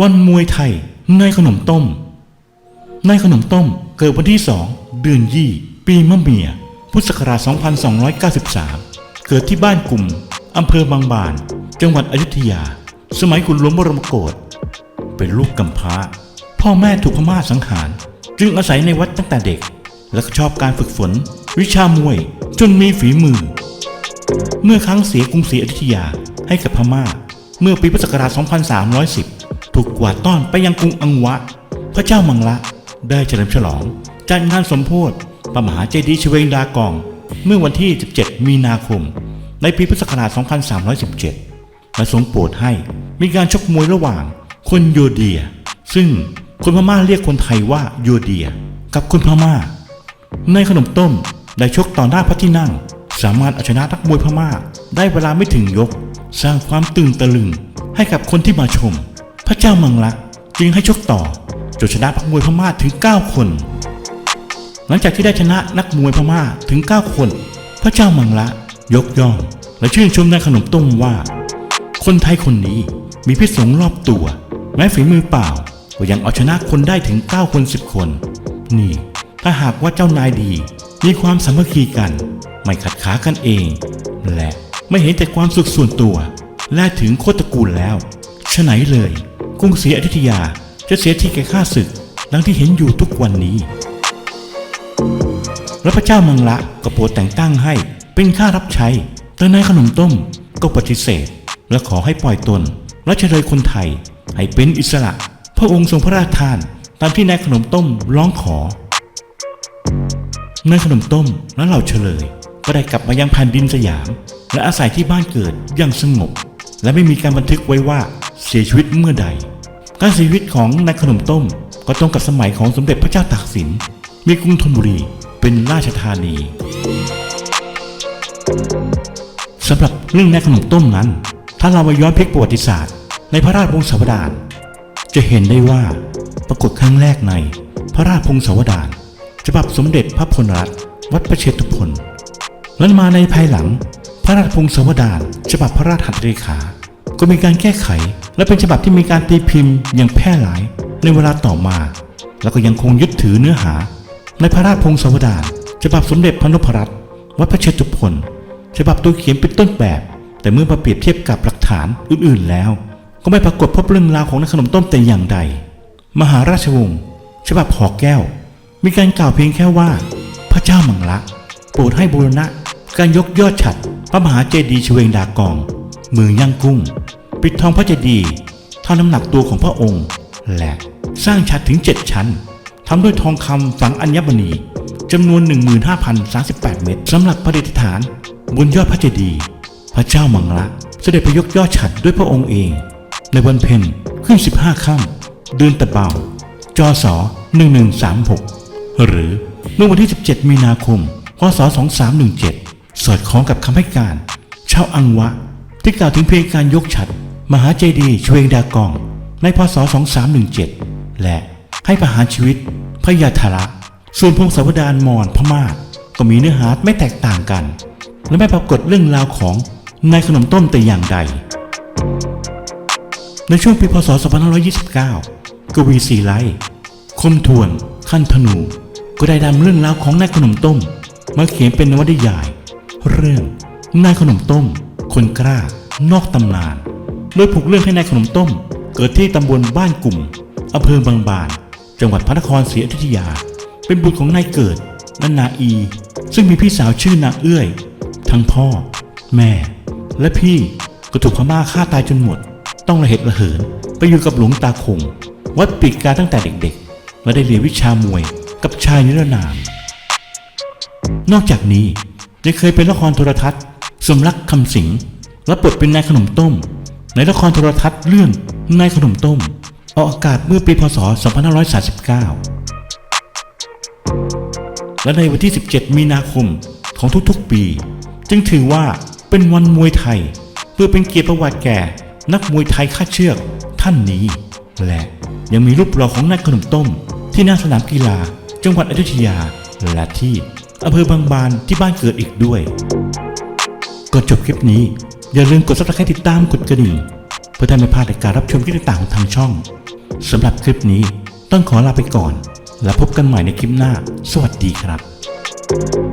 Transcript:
วันมวยไทยในขนมต้ม ในขนมต้มเกิดวันที่2เดือนยี่ปีมะเมีย พุทธศักราช 2293 เกิดที่บ้านกลุ่มอำเภอบางบาน จังหวัดอยุธยา สมัยคุณหลวงบรมโกศเป็นลูกกำพร้า พ่อแม่ถูกพม่าสังหาร จึงอาศัยในวัดตั้งแต่เด็ก และชอบการฝึกฝน วิชามวยจนมีฝีมือ เมื่อครั้งเสียกรุงศรีอยุธยาให้กับพม่า เมื่อปีพุทธศักราช 2310 ถูกกวาดต้อนไปยังกรุงอังวะ พระเจ้ามังละได้เฉลิมฉลอง จัดงานสมโพธิพระมหาเจดีย์ชเวงดากอง เมื่อวันที่ 17 มีนาคม ในปีพุทธศักราช 2317 และทรงโปรดให้มีการชกมวยระหว่าง คนโยเดีย ซึ่งคนพม่าเรียกคนไทยว่าโยเดีย กับคนพม่า ในขนมต้มได้ชกต่อหน้าพระที่นั่ง สามารถเอาชนะนักมวยพม่า ได้เวลาไม่ถึงยก สร้างความตื่นตะลึงให้กับคนที่มาชม พระเจ้ามังละจึงให้ชกต่อจนชนะนักมวยพม่าถึง 9 คน หลังจากที่ได้ชนะนักมวยพม่าถึง 9 คน พระเจ้ามังละยกย่อง และชื่นชมในขนมต้มว่า คนไทยคนนี้มีพิษสงรอบตัว แม้ฝีมือเปล่าก็ยังเอาชนะคนได้ถึง 9 คน 10 คน นี่ ถ้าหากว่าเจ้านายดี มีความสามัคคีกัน ไม่ขัดขากันเอง และไม่เห็นแต่ความสุขส่วนตัว และถึงโคตรกูลแล้วฉะไหนเลย กรุงศรีอยุธยาจะเสียทีแก่ข้าศึกดังที่เห็นอยู่ทุกวันนี้ และพระเจ้ามังละก็โปรดแต่งตั้งให้เป็นข้ารับใช้แต่นายขนมต้มก็ปฏิเสธ และขอให้ปล่อยตนและเฉลยคนไทย ให้เป็นอิสระ พระองค์ทรงพระราชทาน ตามที่นายขนมต้มร้องขอนายขนมต้มและเหล่าเฉลย ก็ได้กลับมายังแผ่นดินสยาม และอาศัยที่บ้านเกิดอย่างสงบ และไม่มีการบันทึกไว้ว่าเสียชีวิตเมื่อใด การเสียชีวิตของนายขนมต้มก็ตรงกับสมัยของสมเด็จพระเจ้าตากสิน มีกรุงธนบุรีเป็นราชธานีสำหรับเรื่องนายขนมต้มนั้น ถ้าเรามาย้อนพลิกประวัติศาสตร์ ในพระราชวงศาวดารจะเห็นได้ว่าปรากฏครั้งแรกในพระราชพงศาวดารฉบับสมเด็จพระพลรัตน์วัดประเชตุพนและมาในภายหลัง พระราชพงศาวดารฉบับพระราชหัตถเลขา ก็มีการแก้ไข และเป็นฉบับที่มีการตีพิมพ์อย่างแพร่หลายในเวลาต่อมา แล้วก็ยังคงยึดถือเนื้อหา ในพระราชพงศาวดารฉบับสมเด็จพระนพรัตน์วัดพระเชตุพนฉบับตัวเขียนเป็นต้นแบบ แต่เมื่อมาเปรียบเทียบกับหลักฐานอื่นๆแล้ว ก็ไม่ปรากฏพบเรื่องราวของนักขนมต้มแต่อย่างใด มหาราชวงศ์ฉบับหอแก้ว มีการกล่าวเพียงแค่ว่า พระเจ้ามังละโปรดให้บูรณะการยกยอดฉัดพระมหาเจดีย์ชเวงดากอง เมืองย่างกุ้ง ปิดทองพระเจดีย์เท่าน้ำหนักตัวของพระองค์ และสร้างฉัดถึง 7 ชั้นทำด้วยทองคำฝังอัญมณีจำนวน 15,038 เม็ดสำหรับประดิษฐาน บนยอดพระเจดีย์พระเจ้ามังละเสด็จไปยกยอดฉัดด้วยพระองค์เอง ในวันเพ็ญขึ้น 15 ค่ำเดือนตะเบาจศ1136 หรือเมื่อวันที่ 17 มีนาคม พศ 2317 สอดคล้องกับคำให้การ ชาวอังวะ ที่กล่าวถึงเพียงการยกฉัด มหาเจดีย์ชเวงดากอง ในพศ 2317 และให้ประหารชีวิตพยาธระ ส่วนพงศาวดารมอญพม่าก็มีเนื้อหาไม่แตกต่างกัน และไม่ปรากฏเรื่องราวของนายขนมต้มแต่อย่างใด ในช่วงปีพศ 2529 กวีสีไลคมทวนขั้นธนู ก็ได้นำเรื่องราวของนายขนมต้ม มาเขียนเป็นนวนิยาย เรื่องนายขนมต้ม คนกล้านอกตำนาน โดยผูกเรื่องให้นายขนมต้ม เกิดที่ตำบลบ้านกลุ่มอำเภอบางบาน จังหวัดพระนครศรีอยุธยา เป็นบุตรของนายเกิดและนาอี ซึ่งมีพี่สาวชื่อนางเอื้อย ทั้งพ่อ แม่ และพี่ก็ถูกพม่าฆ่าตายจนหมด ต้องระเหตุระเหิน ไปอยู่กับหลวงตาคง วัดปีกกาตั้งแต่เด็กๆ และได้เรียนวิชามวยกับชายนิรนาม นอกจากนี้ยังเคยเป็นละครโทรทัศน์ สมรักคำสิงและบทเป็นนายขนมต้ม ในละครโทรทัศน์เรื่องนายขนมต้มออกอากาศเมื่อปีพศ 2539 และในวันที่ 17 มีนาคมของทุกๆปี จึงถือว่าเป็นวันมวยไทย เพื่อเป็นเกียรติประวัติแก่ นักมวยไทยค่าเชือกท่านนี้ และยังมีรูปหล่อของนายขนมต้ม ที่หน้าสนามกีฬา จังหวัดอยุธยาและที่อำเภอบางบานที่บ้านเกิดอีกด้วยก่อนจบคลิปนี้ อย่าลืมกด subscribe ติดตามกดกระดิ่งเพื่อได้ไม่พลาดในการรับชมคลิปต่างๆของทางช่องสำหรับคลิปนี้ต้องขอลาไปก่อน และพบกันใหม่ในคลิปหน้า สวัสดีครับ